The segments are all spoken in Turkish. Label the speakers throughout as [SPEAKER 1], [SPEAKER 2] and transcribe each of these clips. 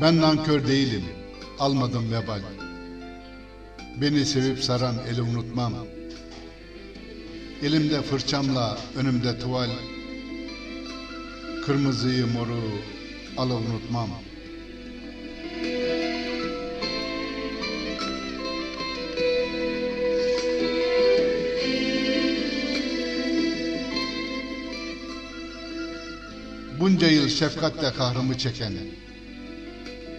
[SPEAKER 1] Ben nankör değilim, almadım vebal. Beni sevip saran eli unutmam. Elimde fırçamla, önümde tuval. Kırmızıyı moru alı unutmam. Bunca yıl şefkatle kahrımı çeken,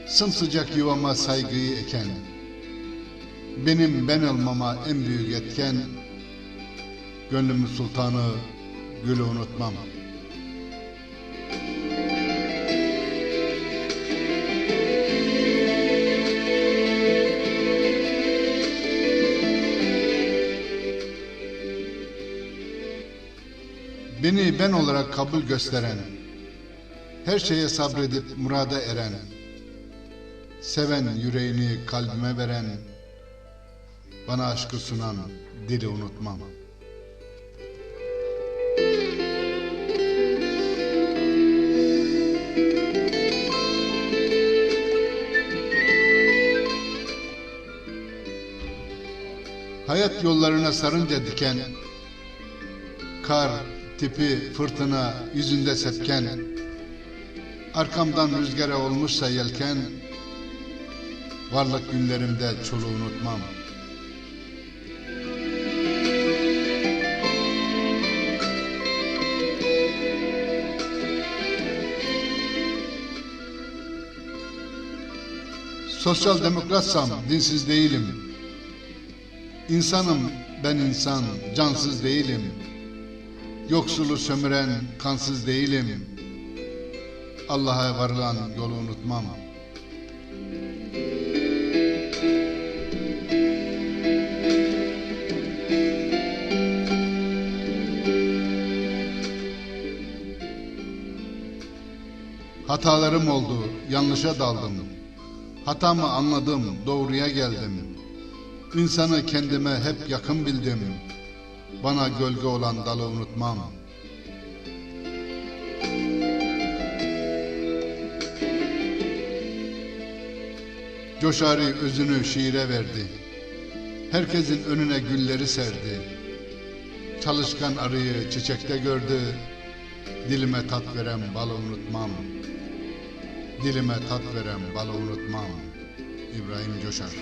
[SPEAKER 1] sımsıcak yuvama saygıyı eken, benim ben olmama en büyük etken, gönlümün sultanı gülü unutmam. Beni ben olarak kabul gösteren, her şeye sabredip murada eren, seven yüreğini kalbime veren, bana aşkı sunan dili unutmam. Hayat yollarına sarınca diken, kar, tipi, fırtına yüzünde sepken, arkamdan rüzgara olmuşsa yelken, varlık günlerimde çoluğu unutmam. Sosyal demokratsam dinsiz değilim. İnsanım ben insan, cansız değilim. Yoksulu sömüren kansız değilim. Allah'a varılan yolu unutmam. Hatalarım oldu, yanlışa daldım. Hatamı anladım, doğruya geldim. İnsanı kendime hep yakın bildim. Bana gölge olan dalı unutmam. Coşari özünü şiire verdi. Herkesin önüne gülleri serdi. Çalışkan arıyı çiçekte gördü. Dilime tat veren balı unutmam. Dilime tat veren balı unutmam. İbrahim Coşar